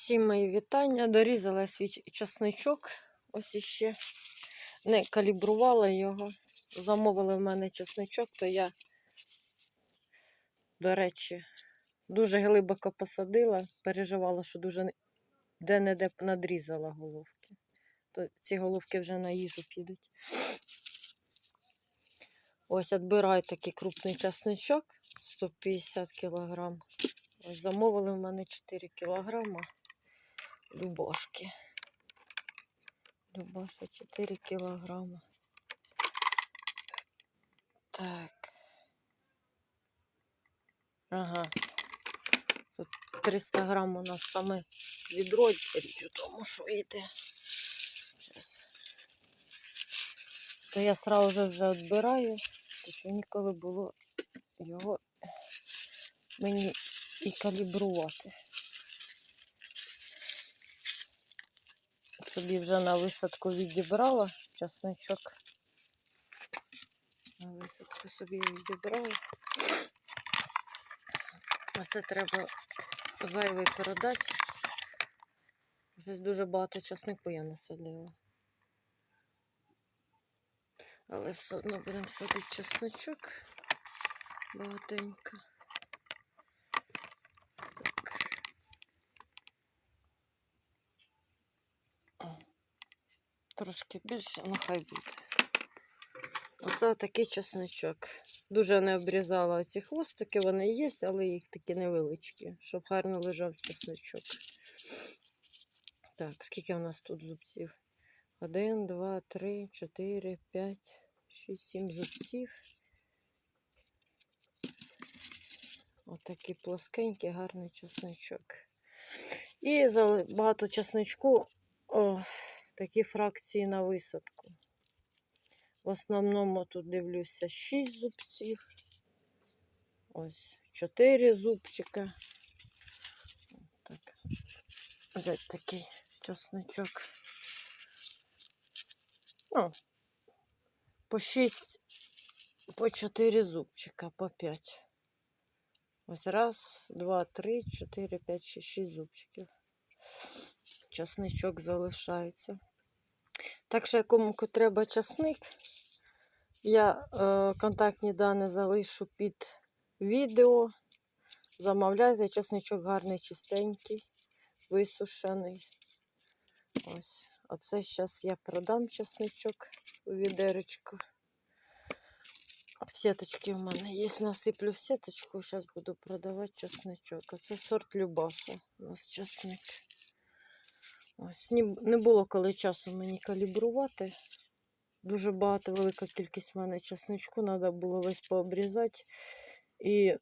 Всім мої вітання. Дорізала свій часничок. Ось іще не калібрувала його. Замовили в мене часничок, то я, до речі, дуже глибоко посадила, переживала, що дуже де-не-де надрізала головки. То ці головки вже на їжу підуть. Ось відбираю такий крупний часничок 150 кг. Ось замовили в мене 4 кілограма любошки. Любаша 4 кілограма. Так. Ага. Тут 300 грам у нас саме відро річ у тому, що йде. Зараз. То я сразу вже відбираю, тому що ніколи було його мені і калібрувати. Собі вже на висадку відібрала часничок. На висадку собі відібрала. А це треба зайвий продати. Щось дуже багато часнику я насадила. Але все одно будемо садити часничок багатенько. Трошки більше, ну хай буде. Оце такий чесничок. Дуже не обрізала ці хвостики, вони є, але їх такі невеличкі, щоб гарно лежав чесничок. Так, скільки у нас тут зубців? Один, два, три, чотири, п'ять, шість, сім зубців. Отакий плоскенький, гарний чесничок. І за багато чесничку о, такі фракції на висадку. В основному тут дивлюся 6 зубців. Ось 4 зубчика. Так. Взять такий чесничок. Ну, по 6, по 4 зубчика, по 5. Ось раз, два, три, чотири, п'ять, шість, шість зубчиків. Часничок залишається. Так що, кому треба часник, я е, контактні дані залишу під відео. Замовляйте, часничок гарний, чистенький, висушений. Ось. Оце зараз я продам часничок у відеречку. В в мене є, насиплю в сеточку, зараз буду продавати часничок. Оце сорт Любаша у нас часник. Ось не було коли часу мені калібрувати. Дуже багато, велика кількість в мене часничку, треба було весь пообрізати. І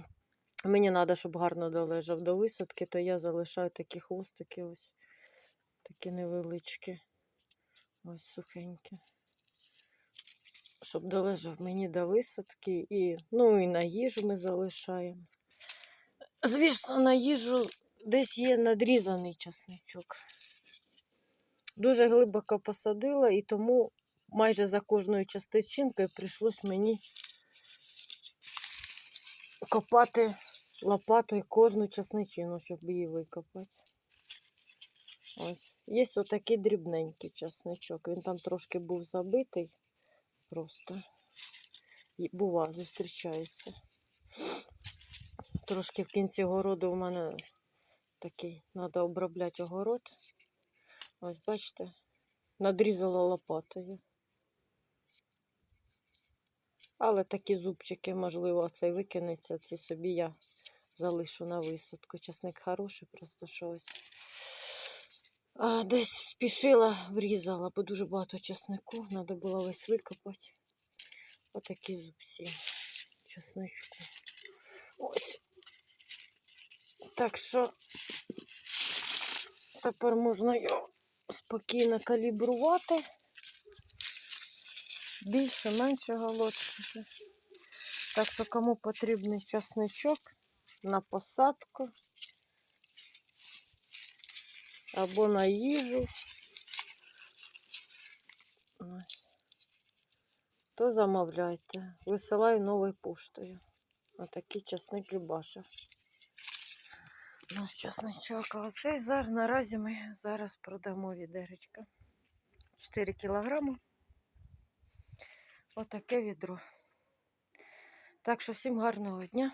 мені треба, щоб гарно долежав до висадки, то я залишаю такі хвостики, ось такі невеличкі. Ось сухенькі. Щоб долежав мені до висадки. І, ну і на їжу ми залишаємо. Звісно, на їжу десь є надрізаний часничок. Дуже глибоко посадила, і тому майже за кожною частичинкою прийшлось мені копати лопатою кожну часничину, щоб її викопати. Ось. Є отакий дрібненький часничок. Він там трошки був забитий. Просто І бува, зустрічається. Трошки в кінці городу у мене такий, треба обробляти огород. Ось, бачите, надрізала лопатою. Але такі зубчики, можливо, цей викинеться, ці собі я залишу на висадку. Часник хороший, просто що ось. А, десь спішила, врізала, бо дуже багато часнику, треба було весь викопати. Отакі зубці часничку. Ось. Так що тепер можна його спокійно калібрувати. Більше, менше голодки. Так що кому потрібний часничок на посадку або на їжу, то замовляйте. Висилаю новою поштою. Отакий часник Любаша. Наш часничок. А оцей зар наразі ми зараз продамо відеречка. 4 кілограми. Отаке відро. Так що всім гарного дня.